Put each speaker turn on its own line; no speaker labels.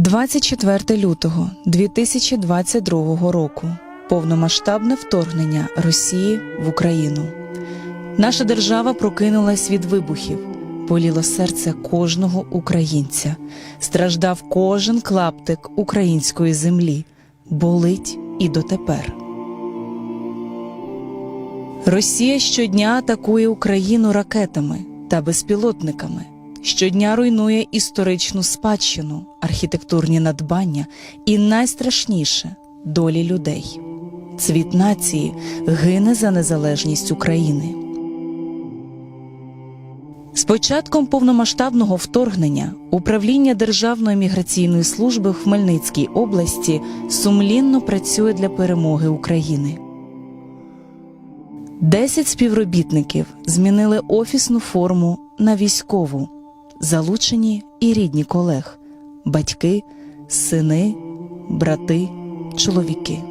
24 лютого 2022 року повномасштабне вторгнення Росії в Україну. Наша держава прокинулась від вибухів, боліло серце кожного українця, страждав кожен клаптик української землі, болить і дотепер. Росія щодня атакує Україну ракетами та безпілотниками. Щодня руйнує історичну спадщину, архітектурні надбання і найстрашніше долі людей. Цвіт нації гине за незалежність України. З початком повномасштабного вторгнення управління Державної міграційної служби в Хмельницькій області сумлінно працює для перемоги України. Десять співробітників змінили офісну форму на військову, залучені і рідні колег, батьки, сини, брати, чоловіки.